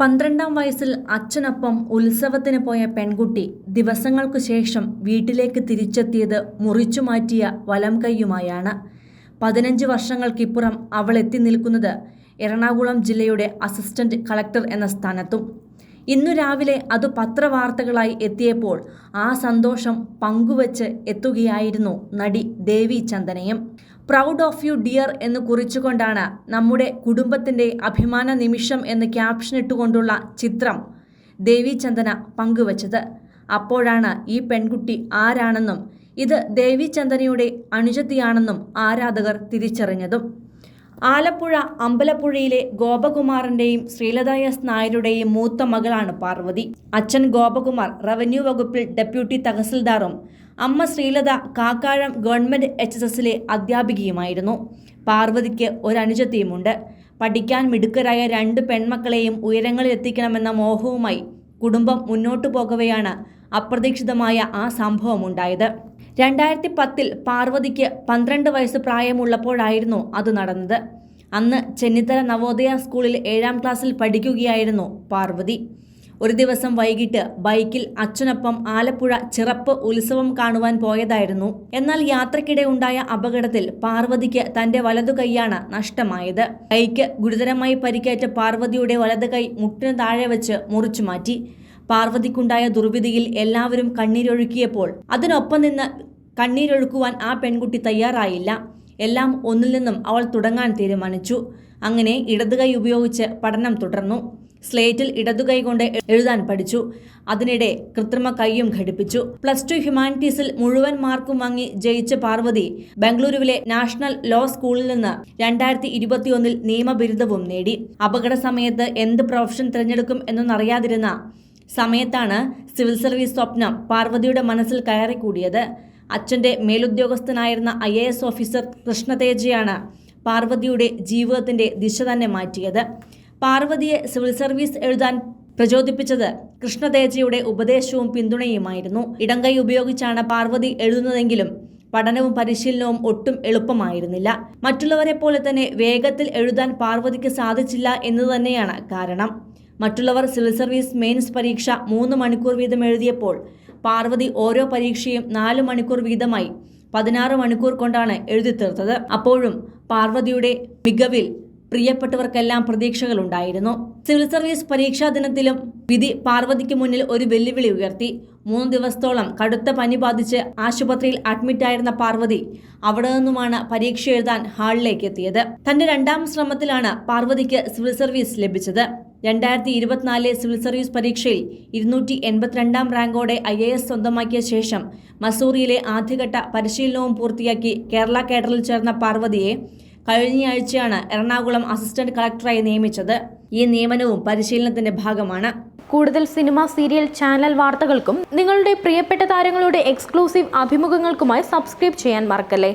പന്ത്രണ്ടാം വയസ്സിൽ അച്ഛനൊപ്പം ഉത്സവത്തിന് പോയ പെൺകുട്ടി ദിവസങ്ങൾക്കു ശേഷം വീട്ടിലേക്ക് തിരിച്ചെത്തിയത് മുറിച്ചു മാറ്റിയ വലം കൈയുമായാണ്. പതിനഞ്ച് വർഷങ്ങൾക്കിപ്പുറം അവൾ എത്തി നിൽക്കുന്നത് എറണാകുളം ജില്ലയുടെ അസിസ്റ്റന്റ് കളക്ടർ എന്ന സ്ഥാനത്തും. ഇന്നു രാവിലെ അത് പത്രവാർത്തകളായി എത്തിയപ്പോൾ ആ സന്തോഷം പങ്കുവച്ച് എത്തുകയായിരുന്നു നടി ദേവി ചന്ദനയും. പ്രൗഡ് ഓഫ് യു ഡിയർ എന്ന് കുറിച്ചുകൊണ്ടാണ് നമ്മുടെ കുടുംബത്തിന്റെ അഭിമാന നിമിഷം എന്ന് ക്യാപ്ഷൻ ഇട്ടുകൊണ്ടുള്ള ചിത്രം ദേവി ചന്ദന പങ്കുവച്ചത്. അപ്പോഴാണ് ഈ പെൺകുട്ടി ആരാണെന്നും ഇത് ദേവി ചന്ദനയുടെ അണുജത്തിയാണെന്നും ആരാധകർ തിരിച്ചറിഞ്ഞതും. ആലപ്പുഴ അമ്പലപ്പുഴയിലെ ഗോപകുമാറിന്റെയും ശ്രീലത എസ് നായരുടെയും മൂത്ത മകളാണ് പാർവതി. അച്ഛൻ ഗോപകുമാർ റവന്യൂ വകുപ്പിൽ ഡെപ്യൂട്ടി തഹസിൽദാറും അമ്മ Sreelatha Kakkazham government H S എസിലെ അധ്യാപികയുമായിരുന്നു. പാർവതിക്ക് ഒരനുജത്തിയുമുണ്ട്. പഠിക്കാൻ മിടുക്കരായ രണ്ട് പെൺമക്കളെയും ഉയരങ്ങളിൽ എത്തിക്കണമെന്ന മോഹവുമായി കുടുംബം മുന്നോട്ടു പോകവെയാണ് അപ്രതീക്ഷിതമായ ആ സംഭവമുണ്ടായത്. രണ്ടായിരത്തി പത്തിൽ പാർവതിക്ക് പന്ത്രണ്ട് വയസ്സ് പ്രായമുള്ളപ്പോഴായിരുന്നു അത് നടന്നത്. അന്ന് ചെന്നിത്തല നവോദയ സ്കൂളിൽ ഏഴാം ക്ലാസ്സിൽ പഠിക്കുകയായിരുന്നു പാർവതി. ഒരു ദിവസം വൈകിട്ട് ബൈക്കിൽ അച്ഛനൊപ്പം ആലപ്പുഴ ചിറപ്പ് ഉത്സവം കാണുവാൻ പോയതായിരുന്നു. എന്നാൽ യാത്രക്കിടെ ഉണ്ടായ അപകടത്തിൽ പാർവതിക്ക് തന്റെ വലതു കൈയാണ് നഷ്ടമായത്. കൈക്ക് ഗുരുതരമായി പരിക്കേറ്റ പാർവതിയുടെ വലതു കൈ മുട്ടിന് താഴെ വെച്ച് മുറിച്ചു മാറ്റി. പാർവതിക്കുണ്ടായ ദുർവിധിയിൽ എല്ലാവരും കണ്ണീരൊഴുക്കിയപ്പോൾ അതിനൊപ്പം നിന്ന് കണ്ണീരൊഴുക്കുവാൻ ആ പെൺകുട്ടി തയ്യാറായില്ല. എല്ലാം ഒന്നിൽ നിന്നും അവൾ തുടങ്ങാൻ തീരുമാനിച്ചു. അങ്ങനെ ഇടതുകൈ ഉപയോഗിച്ച് പഠനം തുടർന്നു. സ്ലേറ്റിൽ ഇടതുകൈ കൊണ്ട് എഴുതാൻ പഠിച്ചു. അതിനിടെ കൃത്രിമ കൈയും ഘടിപ്പിച്ചു. പ്ലസ് ടു ഹ്യൂമാനിറ്റീസിൽ മുഴുവൻ മാർക്കും വാങ്ങി ജയിച്ച പാർവതി ബംഗളൂരുവിലെ നാഷണൽ ലോ സ്കൂളിൽ നിന്ന് രണ്ടായിരത്തി ഇരുപത്തിയൊന്നിൽ നിയമബിരുദവും നേടി. അപകട സമയത്ത് എന്ത് പ്രൊഫഷൻ തിരഞ്ഞെടുക്കും എന്നൊന്നറിയാതിരുന്ന സമയത്താണ് സിവിൽ സർവീസ് സ്വപ്നം പാർവതിയുടെ മനസ്സിൽ കയറിക്കൂടിയത്. അച്ഛന്റെ മേലുദ്യോഗസ്ഥനായിരുന്ന ഐ എ എസ് ഓഫീസർ കൃഷ്ണതേജയാണ് പാർവതിയുടെ ജീവിതത്തിന്റെ ദിശ തന്നെ മാറ്റിയത്. പാർവതിയെ സിവിൽ സർവീസ് എഴുതാൻ പ്രചോദിപ്പിച്ചത് കൃഷ്ണതേജയുടെ ഉപദേശവും പിന്തുണയുമായിരുന്നു. ഇടംകൈ ഉപയോഗിച്ചാണ് പാർവതി എഴുതുന്നതെങ്കിലും പഠനവും പരിശീലനവും ഒട്ടും എളുപ്പമായിരുന്നില്ല. മറ്റുള്ളവരെ പോലെ തന്നെ വേഗത്തിൽ എഴുതാൻ പാർവതിക്ക് സാധിച്ചില്ല എന്നു തന്നെയാണ് കാരണം. മറ്റുള്ളവർ സിവിൽ സർവീസ് മെയിൻസ് പരീക്ഷ മൂന്ന് മണിക്കൂർ വീതം എഴുതിയപ്പോൾ പാർവതി ഓരോ പരീക്ഷയും നാല് മണിക്കൂർ വീതമായി പതിനാറ് മണിക്കൂർ കൊണ്ടാണ് എഴുതി തീർത്തത്. അപ്പോഴും പാർവതിയുടെ മികവിൽ പ്രിയപ്പെട്ടവർക്കെല്ലാം പ്രതീക്ഷകളുണ്ടായിരുന്നു. സിവിൽ സർവീസ് പരീക്ഷാ ദിനത്തിലും വിധി പാർവതിക്ക് മുന്നിൽ ഒരു വെല്ലുവിളി ഉയർത്തി. മൂന്ന് ദിവസത്തോളം കടുത്ത പനി ബാധിച്ച് ആശുപത്രിയിൽ അഡ്മിറ്റായിരുന്ന പാർവതി അവിടെ നിന്നുമാണ് പരീക്ഷ എഴുതാൻ ഹാളിലേക്ക് എത്തിയത്. തന്റെ രണ്ടാം ശ്രമത്തിലാണ് പാർവതിക്ക് സിവിൽ സർവീസ് ലഭിച്ചത്. രണ്ടായിരത്തി ഇരുപത്തിനാലിലെ സിവിൽ സർവീസ് പരീക്ഷയിൽ ഇരുന്നൂറ്റി എൺപത്തിരണ്ടാം റാങ്കോടെ ഐ എ എസ് സ്വന്തമാക്കിയ ശേഷം മസൂറിയിലെ ആദ്യഘട്ട പരിശീലനവും പൂർത്തിയാക്കി കേരള കേഡറിൽ ചേർന്ന പാർവതിയെ കഴിഞ്ഞയാഴ്ചയാണ് എറണാകുളം അസിസ്റ്റന്റ് കളക്ടറായി നിയമിച്ചത്. ഈ നിയമനവും പരിശീലനത്തിന്റെ ഭാഗമാണ്. കൂടുതൽ സിനിമ സീരിയൽ ചാനൽ വാർത്തകൾക്കും നിങ്ങളുടെ പ്രിയപ്പെട്ട താരങ്ങളുടെ എക്സ്ക്ലൂസീവ് അഭിമുഖങ്ങൾക്കുമായി സബ്സ്ക്രൈബ് ചെയ്യാൻ മറക്കല്ലേ?